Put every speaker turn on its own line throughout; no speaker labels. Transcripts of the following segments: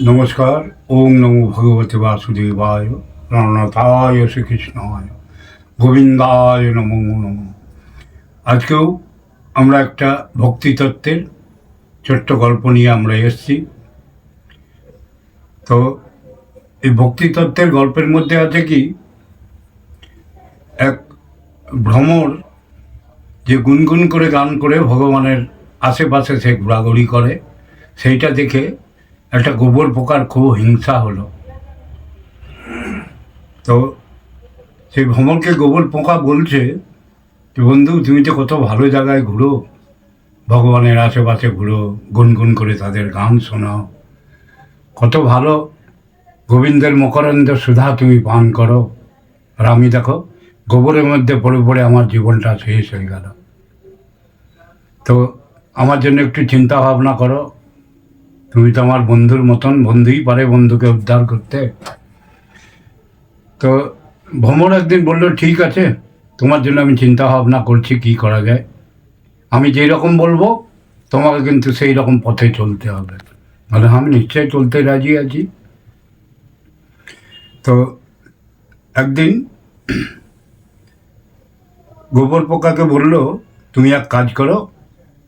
নমস্কার, ওম নমো ভগবতে বাসুদেবায়, রণনাথায় শ্রীকৃষ্ণায়, গোবিন্দায় নমো নমো। আজকেও আমরা একটা ভক্তিতত্ত্বের ছোট্ট গল্প নিয়ে আমরা এসছি। তো এই ভক্তিতত্ত্বের গল্পের মধ্যে আছে কি, এক ভ্রমর যে গুনগুন করে গান করে ভগবানের আশেপাশে সে ঘোরাঘুরি করে, সেইটা দেখে একটা গোবর পোকার খুব হিংসা হলো। তো সেই ভ্রমণকে গোবর পোকা বলছে যে, বন্ধু, তুমি তো কত ভালো জায়গায় ঘুরো। ভগবানের আশেপাশে ঘুরো, গুনগুন করে তাদের গান শোনাও। কত ভালো গোবিন্দের মকরন্দ সুধা তুমি পান করো। আর আমি দেখো, গোবরের মধ্যে পড়ে পড়ে আমার জীবনটা শেষ হয়ে গেল। তো আমার জন্য একটু চিন্তা ভাবনা করো। তুমি তো আমার বন্ধুর মতন, বন্ধুই পারে বন্ধুকে উদ্ধার করতে। তো ভ্রমণ একদিন বলল, ঠিক আছে, তোমার জন্য আমি চিন্তা ভাবনা করছি কি করা যায়। আমি যেই রকম বলব, তোমাকে কিন্তু সেই রকম পথে চলতে হবে। বলে, আমি নিশ্চয়ই চলতে রাজি আছি। তো একদিন গোবর পোকাকে বলল, তুমি এক কাজ করো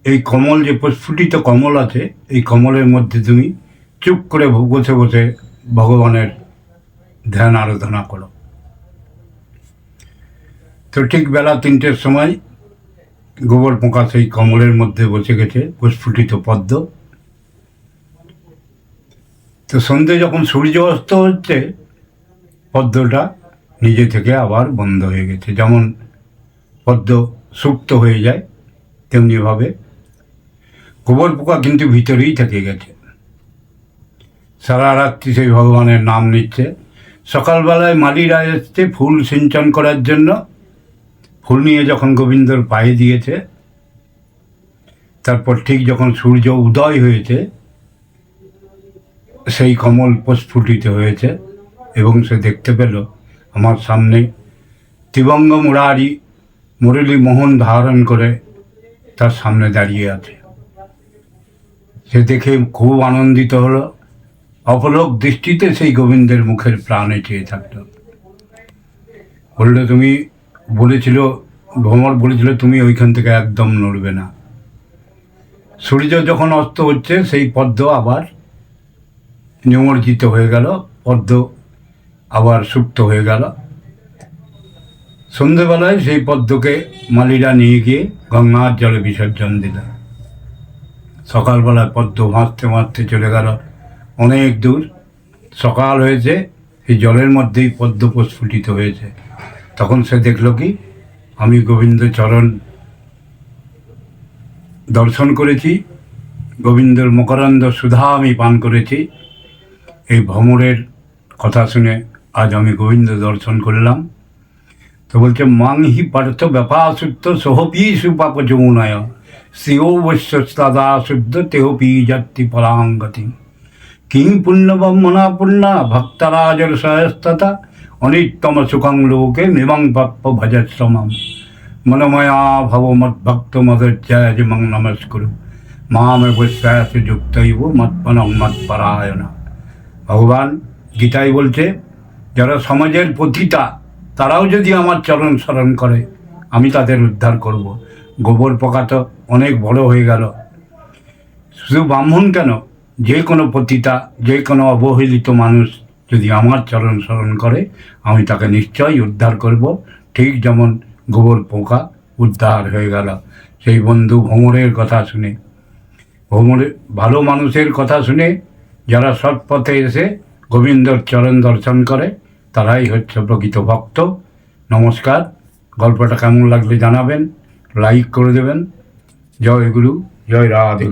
এই কমল যে প্রস্ফুটিত কমল আছে, এই কমলের মধ্যে তুমি চুপ করে বসে বসে ভগবানের ধ্যান আরাধনা করো। তো ঠিক বেলা তিনটের সময় গোবর পোকা সেই কমলের মধ্যে বসে গেছে, প্রস্ফুটিত পদ্ম। তো সন্ধে যখন সূর্য অস্ত হচ্ছে, পদ্মটা নিজে থেকে আবার বন্ধ হয়ে গেছে। যেমন পদ্ম সুপ্ত হয়ে যায়, তেমনিভাবে গোবর পোকা কিন্তু ভিতরেই থেকে গেছে। সারা রাত্রি সেই ভগবানের নাম নিচ্ছে। সকালবেলায় মালিরা এসছে ফুল সিঞ্চন করার জন্য। ফুল নিয়ে যখন গোবিন্দর পায়ে দিয়েছে, তারপর ঠিক যখন সূর্য উদয় হয়েছে, সেই কমল প্রস্ফুটিত হয়েছে এবং সে দেখতে পেল, আমার সামনে তিবঙ্গ মুরারি মুরলী মোহন ধারণ করে তার সামনে দাঁড়িয়ে আছে। সে দেখে খুব আনন্দিত হলো। অপলক দৃষ্টিতে সেই গোবিন্দের মুখের প্রাণে চেয়ে থাকতো বলল, তুমি বলেছিল, ভ্রমর বলেছিল, তুমি ওইখান থেকে একদম নড়বে না। সূর্য যখন অস্ত হচ্ছে, সেই পদ্ম আবার নিমজ্জিত হয়ে গেল। পদ্ম আবার সুপ্ত হয়ে গেল। সন্ধেবেলায় সেই পদ্মকে মালিরা নিয়ে গিয়ে গঙ্গার জলে বিসর্জন দিল সকালবেলায় পদ্ম ভাসতে ভাসতে চলে গেল। অনেক দূর। সকাল হয়েছে, এই জলের মধ্যেই পদ্ম প্রস্ফুটিত হয়েছে। তখন সে দেখল কি, আমি গোবিন্দচরণ দর্শন করেছি, গোবিন্দর মকরন্দ সুধা আমি পান করেছি। এই ভ্রমরের কথা শুনে আজ আমি গোবিন্দ দর্শন করলাম। তো বলছে মাং হি পার্থ ব্যাপাসুদ্ধ সোহপি সুপাপ যমুনায় শ্রিয় বৈশ্যস্তাদা শুদ্ধ তেহপি যাত্রী পরাঙ্গতি কিং পুণ্যবম্মনা পুণ্যা ভক্তরাজর সহস্ততা অনিত্যম সুখং লোকে মিমং প্রাপ্য ভজশ্রমম মনময়া ভব মদ্ভক্ত মদর্যায় মং নমস্কুরু মামে বৈশ্বাস যুক্তইব মৎপনং মৎপরায়ণা ভগবান গীতাই বলছে যারা সমাজের পথিতা তারাও যদি আমার চরণ স্মরণ করে, আমি তাদের উদ্ধার করব। গোবর পোকা তো অনেক বড় হয়ে গেল। শুধু ব্রাহ্মণ কেন? যে কোনো পতিতা, যে কোনো অবহেলিত মানুষ যদি আমার চরণ স্মরণ করে, আমি তাকে নিশ্চয়ই উদ্ধার করব। ঠিক যেমন গোবর পোকা উদ্ধার হয়ে গেল। সেই বন্ধু ভ্রমণের কথা শুনে। ভ্রমণের ভালো মানুষের কথা শুনে যারা সৎ পথে এসে গোবিন্দর চরণ দর্শন করে, তারাই হচ্ছে প্রকৃত ভক্ত। নমস্কার। গল্পটা কেমন লাগলে জানাবেন? লাইক করে দেবেন। জয় গুরু জয় রাধে।